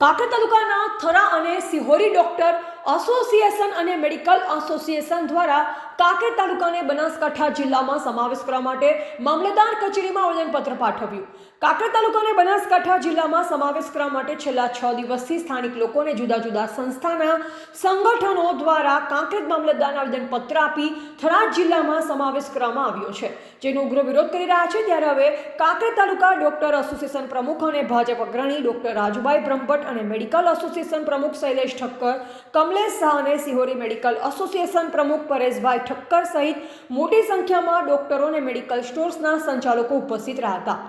કાંકરેજ તાલુકાના થરા અને Sihori doctor association અને મેડિકલ એસોસિએશન દ્વારા કાંકરેજ તાલુકાને બનાસકાંઠા જિલ્લામાં સમાવેશ કરવા માટે મામલતદાર કચેરીમાં આવેદનપત્ર પાઠવ્યું. કાંકેર તાલુકાને બનાસકાંઠા જિલ્લામાં સમાવેશ કરવા માટે છેલ્લા છ દિવસથી સ્થાનિક લોકોને જુદા જુદા સંસ્થાના સંગઠનો દ્વારા કાંકરેજ મામલતદારને આવેદનપત્ર આપી થરાદ જિલ્લામાં સમાવેશ કરવામાં આવ્યો છે. જેનો ઉગ્ર વિરોધ કરી રહ્યા છે ત્યારે હવે કાંકરેજ તાલુકા ડોક્ટર એસોસિએશન પ્રમુખ અને ભાજપ અગ્રણી ડોક્ટર રાજુભાઈ બ્રહ્મભટ્ટ અને મેડિકલ એસોસિએશન પ્રમુખ શૈલેષ ઠક્કર, કમલેશ શાહ અને સિહોરી મેડિકલ એસોસિએશન પ્રમુખ પરેશભાઈ ઠક્કર સહિત મોટી સંખ્યામાં ડોક્ટરો અને મેડિકલ સ્ટોર્સના સંચાલકો ઉપસ્થિત રહ્યા હતા.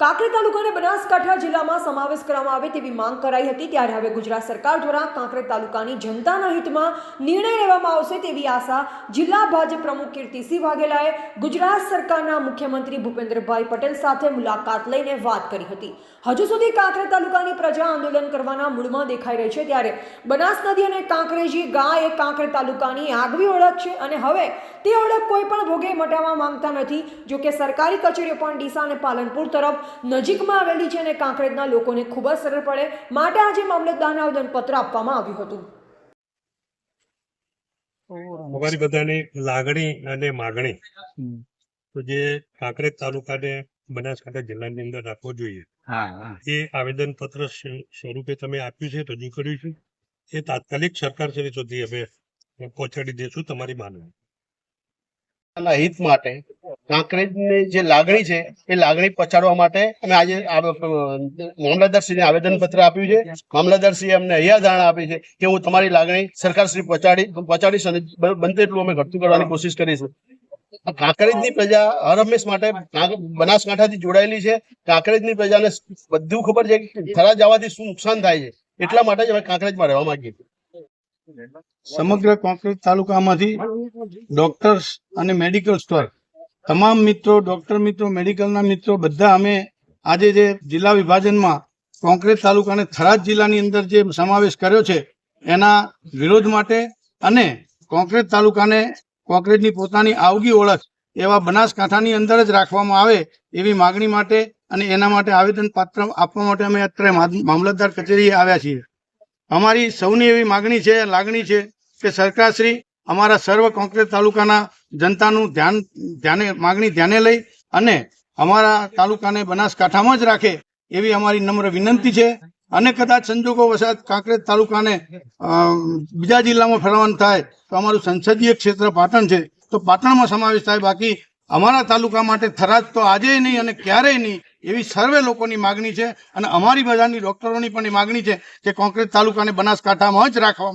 કાંકરેજ તાલુકાને બનાસકાંઠા જિલ્લામાં સમાવેશ કરવામાં આવે તેવી માંગ કરાઈ હતી. ત્યારે હવે ગુજરાત સરકાર દ્વારા કાંકરેજ તાલુકાની જનતાના હિતમાં નિર્ણય લેવામાં આવશે તેવી આશા જિલ્લા ભાજપ પ્રમુખ કીર્તિસિંહ વાઘેલાએ ગુજરાત સરકારના મુખ્યમંત્રી ભૂપેન્દ્રભાઈ પટેલ સાથે મુલાકાત લઈને વાત કરી હતી. હજુ સુધી કાંકરેજ તાલુકાની પ્રજા આંદોલન કરવાના મૂળમાં દેખાઈ રહી છે. ત્યારે બનાસ નદી અને કાંકરેજી ગાય એ કાંકરેજ તાલુકાની આગવી ઓળખ છે અને હવે તે ઓળખ કોઈ પણ ભોગે મટાવવા માંગતા નથી. જોકે સરકારી કચેરીઓ પણ ડીસા અને પાલનપુર તરફ નજીકમાં આવેલી છે અને કાંકરેજના લોકોને ખૂબ જ સરળ પડે. માટે આજે મામલતદારને આવેદનપત્ર આપવામાં આવ્યું હતું. અમારી બધાની લાગણી અને માગણી તો જે કાંકરેજ તાલુકાને બનાસકાંઠા જિલ્લાની અંદર રાખવો જોઈએ એ આવેદન પત્ર સ્વરૂપે તમે આપ્યું છે રજૂ કર્યું છે. એ તાત્કાલિક સરકાર શ્રી સુધી અમે પહોંચાડી દઈશું તમારી માનવી ના હિત માટે. કાંકરેજની જે લાગણી છે, એ લાગણી પચાડવા માટે અમે આજે મામલતદારશ્રીને આવેદન પત્ર આપ્યું છે. મામલતદારશ્રીએ અમને અહીંયા ધારણા આપી છે કે હું તમારી લાગણી સરકારશ્રી પચાડી પચાડીશ અને બનતે એટલું અમે ઘટતું કરવાની કોશિશ કરીશું. કાંકરેજની પ્રજા હર હંમેશ માટે બનાસકાંઠાથી જોડાયેલી છે. કાંકરેજની પ્રજાને બધું ખબર છે કે થરા જવાથી શું નુકસાન થાય છે. એટલા માટે જ અમે કાંકરેજમાં રહેવા માંગીએ છીએ. સમગ્ર કોંકરેજ તાલુકામાંથી ડોક્ટર્સ અને મેડિકલ સ્ટોર. તમામ મિત્રો, ડોક્ટર મિત્રો, મેડિકલના મિત્રો, બધા અમે આજે જે જિલ્લા વિભાજનમાં કોંકરેજ તાલુકાને થરાદ જિલ્લાની અંદર જે સમાવેશ કર્યો છે, એના વિરોધ માટે અને કોંકરેજ તાલુકાને કોંકરેજની પોતાની આવગી ઓળખ એવા બનાસકાંઠાની અંદર જ રાખવામાં આવે એવી માગણી માટે અને એના માટે આવેદનપત્ર આપવા માટે અમે અત્યારે મામલતદાર કચેરીએ આવ્યા છીએ. અમારી સૌની એવી માગણી છે, લાગણી છે કે સરકારશ્રી અમારા સર્વ કોંકરેજ તાલુકાના જનતાનું ધ્યાન, ધ્યાને, માગણી ધ્યાને લઈ અને અમારા તાલુકાને બનાસકાંઠામાં જ રાખે એવી અમારી નમ્ર વિનંતી છે. અને કદાચ સંજોગો વસાત કાંકરેજ તાલુકાને બીજા જિલ્લામાં ફેરવાનું થાય તો અમારું સંસદીય ક્ષેત્ર પાટણ છે. તો પાટણમાં સમાવેશ થાય. બાકી અમારા તાલુકા માટે થરાદ તો આજે નહીં અને ક્યારેય નહીં. એવી સર્વે લોકોની માગણી છે અને અમારી બધાની ડોક્ટરોની પણ માગણી છે કે કોંકરેજ તાલુકાને બનાસકાંઠામાં જ રાખવા